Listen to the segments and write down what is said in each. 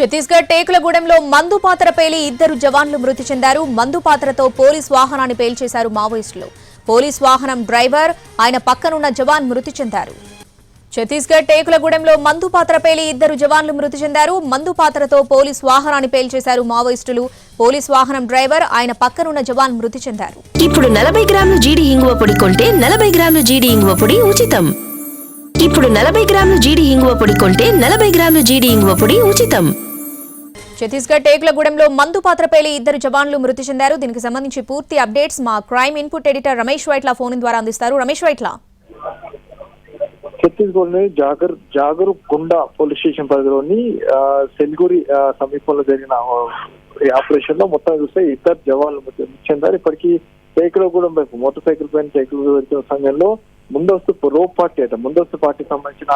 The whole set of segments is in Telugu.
ఛత్తీస్గఢ్ టేకులగూడెంలో మందు పాత్ర పేలి ఇద్దరు జవాన్లు మృతి చెందారు. మందు పాత్రతో పోలీస్ వాహనాన్ని పేల్చేశారు మావోయిస్టులు. పోలీస్ వాహనం డ్రైవర్ ఆయన పక్కనున్న జవాన్ మృతి చెందారు. ఛత్తీస్గఢ్ టేకులగూడెంలో మందు పాత్ర పేలి ఇద్దరు జవాన్లు మృతి చెందారు. మందు పాత్రతో పోలీస్ వాహనాన్ని పేల్చేశారు మావోయిస్టులు. పోలీస్ వాహనం డ్రైవర్ ఆయన పక్కనున్న జవాన్ మృతి చెందారు. ఇప్పుడు నలభై గ్రాముల జీడి ఇంగువ పొడి కొంటే నలభై గ్రాముల జీడి ఇంగువ పొడి ఉచితం. ఇప్పుడు నలభై గ్రాముల జీడి ఇంగువ పొడి కొంటే నలభై గ్రాముల జీడి ఇంగువ పొడి ఉచితం. ఛత్తీస్గఢ్ టేకులగూడెంలో మందు పాత్ర పేలి ఇద్దరు జవాన్లు మృతి చెందారు. దీనికి సంబంధించి పూర్తి అప్డేట్స్ మా crime input editor Ramesh Vaitla phone ద్వారా అందిస్తారు. రమేష్ వైట్ల. ఛత్తీస్గఢ్లోని Jagar Jagargunda police station పరిధిలోని ఆ, సెల్గురి సమీపంలో జరిగిన ఈ ఆపరేషన్లో మొత్తం చూస్తే ఇద్దరు జవాన్లు మృతి చెందారు. ఇప్పటికీ టేకులగూడెం వైపు మోటార్ సైకిల్ పైన టేకులు వెళ్తున్న సమయంలో ముందస్తు రో పార్టీ అంటే ముందస్తు పార్టీకి సంబంధించిన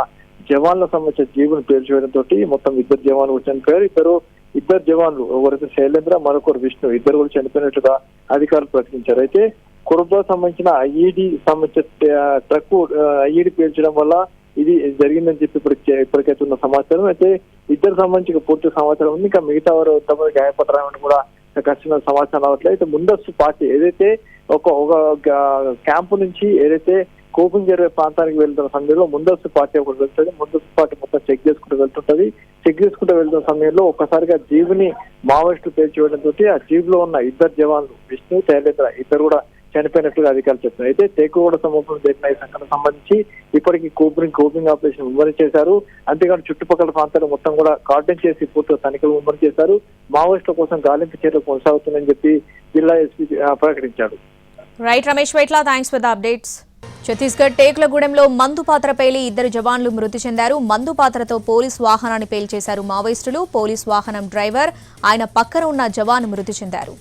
జవాన్ల సంబంధించిన జీవుని పేల్చివేయడం మొత్తం ఇద్దరు జవాన్లు చనిపోయారు ఇద్దరు ఇద్దరు జవాన్లు ఒకరైతే శైలేంద్ర మరొకరు విష్ణు ఇద్దరు కూడా చనిపోయినట్లుగా అధికారులు ప్రకటించారు. అయితే కురుబా సంబంధించిన ఐఈడి సంబంధించిన ట్రక్ ఐఈడి పేల్చడం వల్ల ఇది జరిగిందని చెప్పి ఇప్పటికే ఇప్పటికైతే ఉన్న సమాచారం. అయితే ఇద్దరు సంబంధించిన పూర్తి సమాచారం ఉంది. ఇంకా మిగతా వారు ఎంతమంది గాయపడరామని కూడా ఖచ్చితంగా సమాచారం అవట్లేదు అయితే ముందస్తు పార్టీ ఏదైతే ఒక ఒక క్యాంపు నుంచి ఏదైతే కోపం జరిగే ప్రాంతానికి వెళ్తున్న సమయంలో ముందస్తు పార్టీ ఒకటి వెళ్తుంది. ముందస్తు పార్టీ మొత్తం చెక్ చేసుకుంటూ వెళ్తుంటది. చెక్ చేసుకుంటూ వెళ్తున్న సమయంలో ఒక్కసారిగా జీబుని మావోయిస్టులు పేల్చివేయడం తోటి ఆ జీబ్లో ఉన్న ఇద్దరు జవాన్లు విష్ణు శైలేంద్ర ఇద్దరు కూడా చనిపోయినట్లుగా అధికారులు చెప్తున్నారు. అయితే టేకుగూడ సమూహంలో జరిగిన ఈ సంఘటన సంబంధించి ఇప్పటికీ కూపింగ్ కూపింగ్ ఆపరేషన్ ముమ్మరం చేశారు. అంతేకాదు చుట్టుపక్కల ప్రాంతాలు మొత్తం కూడా కార్డన్ చేసి పూర్తిగా తనిఖీలు ముమ్మరం చేశారు. మావోయిస్టుల కోసం గాలింపు చర్యలు కొనసాగుతుందని చెప్పి జిల్లా ఎస్పీ ప్రకటించాడు right Ramesh Vaitla thanks for the updates Chhattisgarh టేకులగూడెంలో మందు పాత్ర పేలి ఇద్దరు జవాన్లు మృతి చెందారు. మందు పాత్రతో పోలీస్ వాహనాన్ని పేల్చేశారు మావోయిస్టులు. పోలీస్ వాహనం డ్రైవర్ ఆయన పక్కన ఉన్న జవాన్ మృతి చెందారు.